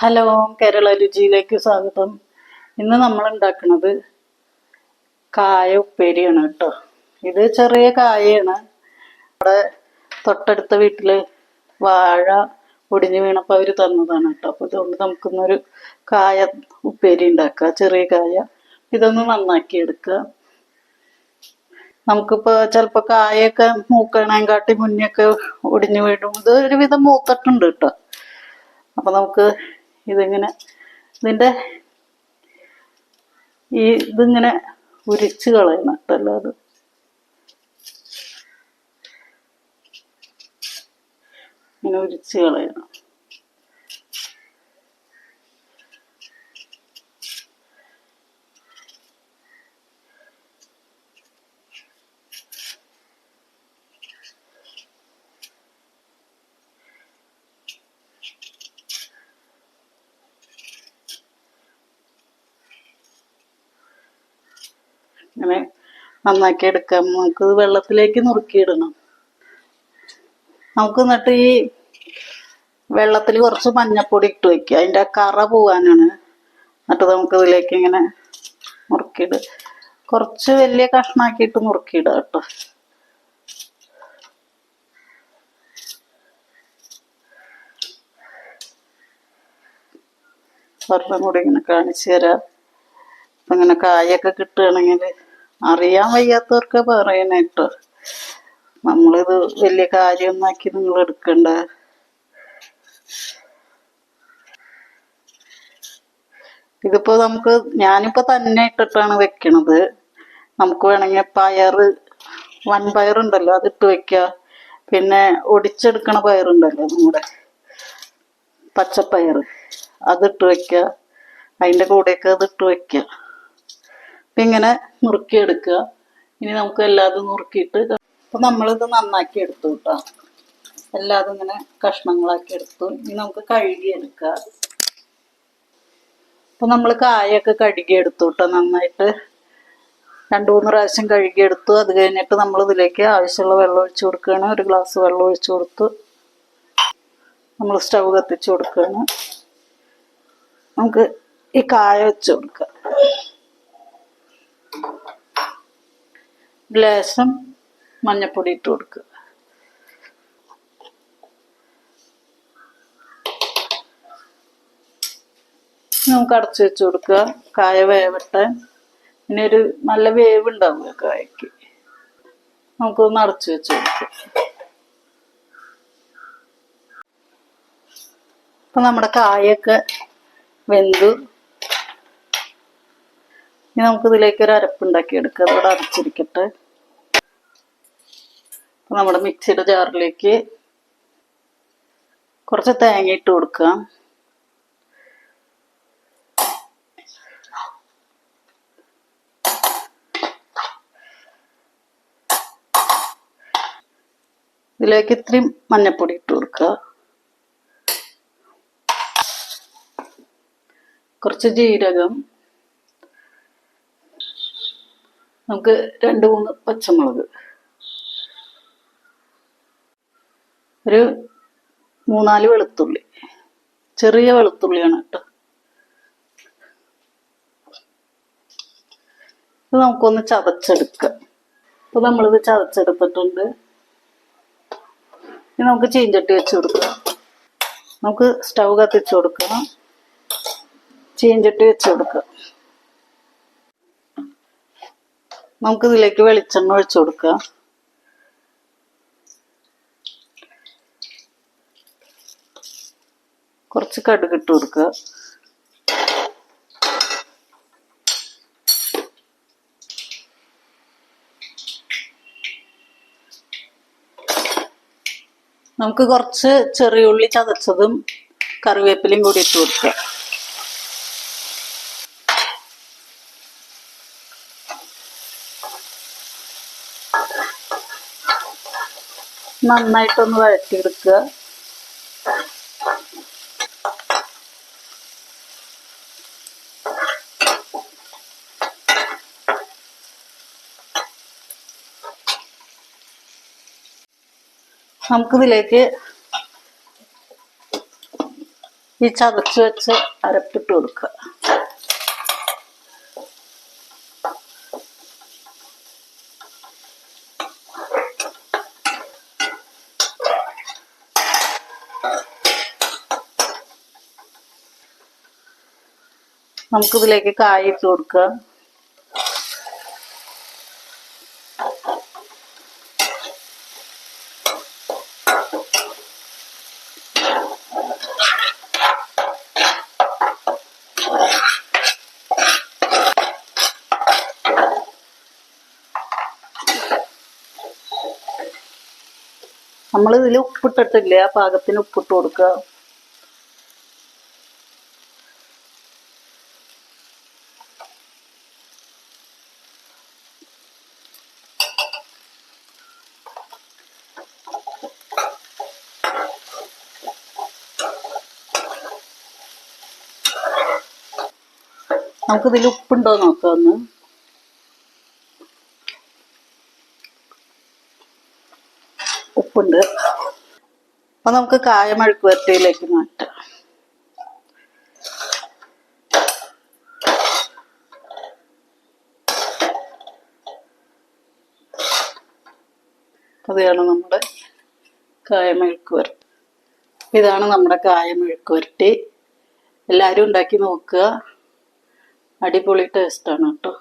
Hello Kerala രുചിയിലേക്ക് സ്വാഗതം. ഇന്ന് നമ്മൾ ഉണ്ടാക്കുന്നത് കായ ഉപ്പേരിയാണ് കേട്ടോ. ഇത് ചെറിയ കായയാണ്. നമ്മുടെ തൊട്ടടുത്ത വീട്ടിൽ വാഴ ഒടിഞ്ഞു വീണപ്പോൾ അവർ തന്നതാണ് കേട്ടോ. അപ്പോൾ ഇതുകൊണ്ട് നമുക്കിന്നൊരു കായ ഉപ്പേരി ഉണ്ടാക്കുക ചെറിയ കായ. ഇതൊന്ന് നന്നാക്കി എടുക്കുക. നമുക്കിപ്പോ ചിലപ്പോ കായൊക്കെ മൂക്കണേക്കാട്ടി മുന്നേയൊക്കെ ഒടിഞ്ഞു വീഴും. ഇത് ഒരുവിധം മൂത്തിട്ടുണ്ട് കേട്ടോ. അപ്പൊ നമുക്ക് ഇതിങ്ങനെ ഇതിന്റെ ഈ ഇതിങ്ങനെ ഉരിച്ച് കളയണം കേട്ടല്ലോ അത് ഇങ്ങനെ ഉരിച്ച് കളയണം. ഇങ്ങനെ നന്നാക്കി എടുക്കാം. നമുക്ക് വെള്ളത്തിലേക്ക് നുറുക്കിയിടണം. നമുക്ക് എന്നിട്ട് ഈ വെള്ളത്തിൽ കുറച്ച് മഞ്ഞപ്പൊടി ഇട്ട് വെക്കുക. അതിന്റെ കറ പോവാനാണ്. എന്നിട്ട് നമുക്ക് ഇതിലേക്ക് ഇങ്ങനെ നുറുക്കിയിട്. കുറച്ച് വലിയ കഷ്ണാക്കിയിട്ട് നുറുക്കിയിടുക കേട്ടോ. ഒരെണ്ണം കൂടി ഇങ്ങനെ കാണിച്ചു തരാം. ഇങ്ങനെ കായൊക്കെ കിട്ടുകയാണെങ്കിൽ അറിയാൻ വയ്യാത്തവർക്ക് പറയാനായിട്ട്. നമ്മളിത് വലിയ കാര്യമൊന്നാക്കി നിങ്ങൾ എടുക്കണ്ട? ഇതിപ്പോ നമുക്ക് ഞാനിപ്പോ തന്നെ ഇട്ടിട്ടാണ് വെക്കണത്. നമുക്ക് വേണമെങ്കിൽ പയറ് വൻപയറുണ്ടല്ലോ അതിട്ട് വെക്കുക പിന്നെ ഒടിച്ചെടുക്കണ പയറുണ്ടല്ലോ നമ്മുടെ പച്ചപ്പയർ അതിട്ട് വെക്കുക അതിന്റെ കൂടെയൊക്കെ അതിട്ട് വെക്കുക ഇങ്ങനെ നുറുക്കിയെടുക്കുക. ഇനി നമുക്ക് എല്ലാതും നുറുക്കിയിട്ട് അപ്പം നമ്മളിത് നന്നാക്കി എടുത്തു കേട്ടോ. എല്ലാതും ഇങ്ങനെ കഷ്ണങ്ങളാക്കി എടുത്തു. ഇനി നമുക്ക് കഴുകിയെടുക്കുക അപ്പം നമ്മൾ കായൊക്കെ കഴുകിയെടുത്തു കേട്ടോ നന്നായിട്ട്. രണ്ട് മൂന്ന് പ്രാവശ്യം കഴുകിയെടുത്തു. അത് കഴിഞ്ഞിട്ട് നമ്മൾ ഇതിലേക്ക് ആവശ്യമുള്ള വെള്ളം ഒഴിച്ചു കൊടുക്കുകയാണ്. ഒരു ഗ്ലാസ് വെള്ളം ഒഴിച്ചു കൊടുത്തു. നമ്മൾ സ്റ്റൗ കത്തിച്ചു കൊടുക്കുകയാണ്. നമുക്ക് ഈ കായ വെച്ച് കൊടുക്കാം. ലേശം മഞ്ഞപ്പൊടി ഇട്ട് കൊടുക്കുക. നമുക്ക് അടച്ചു വെച്ച് കൊടുക്കുക. കായ വേവട്ടെ. പിന്നെ ഒരു നല്ല വേവ് ഉണ്ടാവുക കായക്ക്. നമുക്കൊന്ന് അടച്ചു വെച്ച് കൊടുക്കുക അപ്പൊ നമ്മുടെ കായൊക്കെ വെന്തു. ഇനി നമുക്ക് ഇതിലേക്ക് ഒരു അരപ്പുണ്ടാക്കി എടുക്കാം അതോടെ അരച്ചിരിക്കട്ടെ. നമ്മുടെ മിക്സിയുടെ ജാറിലേക്ക് കുറച്ച് തേങ്ങ ഇട്ട് കൊടുക്കാം ഇതിലേക്ക് ഇത്രയും മഞ്ഞപ്പൊടി ഇട്ട് കൊടുക്കുക. കുറച്ച് ജീരകം നമുക്ക് രണ്ട് മൂന്ന് പച്ചമുളക്. ഒരു മൂന്നാൽ വെളുത്തുള്ളി. ചെറിയ വെളുത്തുള്ളിയാണ് കേട്ടോ. ഇത് നമുക്കൊന്ന് ചതച്ചെടുക്കാം. ഇപ്പൊ നമ്മളിത് ചതച്ചെടുത്തിട്ടുണ്ട്. ഇനി നമുക്ക് ചീഞ്ചട്ടി വെച്ച് കൊടുക്കാം നമുക്ക് സ്റ്റൗ കത്തിച്ചു കൊടുക്കണം. ചീഞ്ചട്ടി വെച്ച് കൊടുക്കാം നമുക്ക് ഇതിലേക്ക് വെളിച്ചെണ്ണ ഒഴിച്ചു കൊടുക്കുക. കുറച്ച് കടുക് ഇട്ട് കൊടുക്കുക. നമുക്ക് കുറച്ച് ചെറിയ ഉള്ളി ചതച്ചതും കറിവേപ്പിലയും കൂടി ഇട്ട് കൊടുക്കുക. നന്നായിട്ടൊന്ന് വഴറ്റിയെടുക്കുക. നമുക്കിതിലേക്ക് ഈ ചതച്ച് വെച്ച് അരപ്പിട്ട് കൊടുക്കുക. നമുക്കിതിലേക്ക് കായ ഇട്ട് കൊടുക്കുക. നമ്മൾ ഇതിൽ ഉപ്പിട്ടിട്ടില്ല? ആ പാകത്തിന് ഉപ്പിട്ട് കൊടുക്കുക നമുക്കിതിൽ ഉപ്പുണ്ടോ നോക്കാം ഒന്ന്. ഉപ്പുണ്ട് അപ്പൊ നമുക്ക് കായമഴുക്ക് വരട്ടിയിലേക്ക് മാറ്റാം. അതാണ് നമ്മുടെ കായമെഴുക്ക് വരട്ടി ഇതാണ് നമ്മുടെ കായമെഴുക്ക് വരട്ടി എല്ലാവരും ഉണ്ടാക്കി നോക്കുക. അടിപൊളി ടേസ്റ്റാണ് കേട്ടോ.